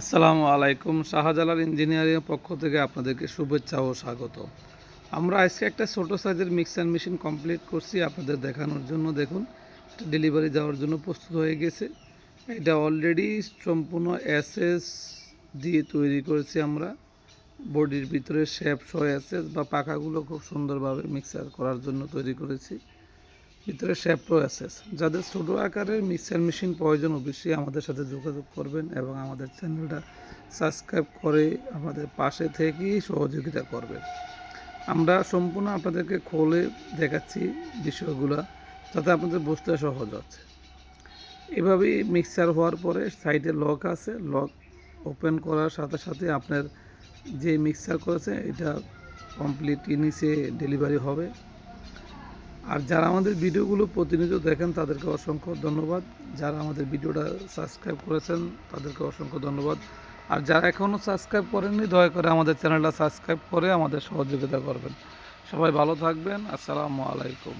আসসালামু আলাইকুম, শাহজালাল ইঞ্জিনিয়ারিং পক্ষ থেকে আপনাদেরকে শুভেচ্ছা ও স্বাগত। আমরা আজকে একটা ছোট সাইজের মিক্সার মেশিন কমপ্লিট করছি আপনাদের দেখানোর জন্য। দেখুন ডেলিভারি যাওয়ার জন্য প্রস্তুত হয়ে গেছে। এটা অলরেডি সম্পূর্ণ এসএস দিয়ে তৈরি করেছি আমরা। বডির ভিতরে শেপ সহ এসএস বা পাখাগুলো খুব সুন্দরভাবে মিক্সার করার জন্য তৈরি করেছি। ভিতরে শেপও এসএস যাদের ছোটো আকারের মিক্সার মেশিন প্রয়োজন, অবশ্যই আমাদের সাথে যোগাযোগ করবেন এবং আমাদের চ্যানেলটা সাবস্ক্রাইব করে আমাদের পাশে থেকেই সহযোগিতা করবেন। আমরা সম্পূর্ণ আপনাদেরকে খোলে দেখাচ্ছি বিষয়গুলো, যাতে আপনাদের বুঝতে সহজ হচ্ছে। এভাবেই মিক্সার হওয়ার পরে সাইডে লক আছে। লক ওপেন করার সাথে সাথে আপনার যে মিক্সার করেছে, এটা কমপ্লিট নিচে ডেলিভারি হবে। আর যারা আমাদের ভিডিওগুলো প্রতিনিয়ত দেখেন, তাদেরকে অসংখ্য ধন্যবাদ। যারা আমাদের ভিডিওটা সাবস্ক্রাইব করেছেন, তাদেরকে অসংখ্য ধন্যবাদ। আর যারা এখনও সাবস্ক্রাইব করেননি, দয়া করে আমাদের চ্যানেলটা সাবস্ক্রাইব করে আমাদের সহযোগিতা করবেন। সবাই ভালো থাকবেন। আসসালামু আলাইকুম।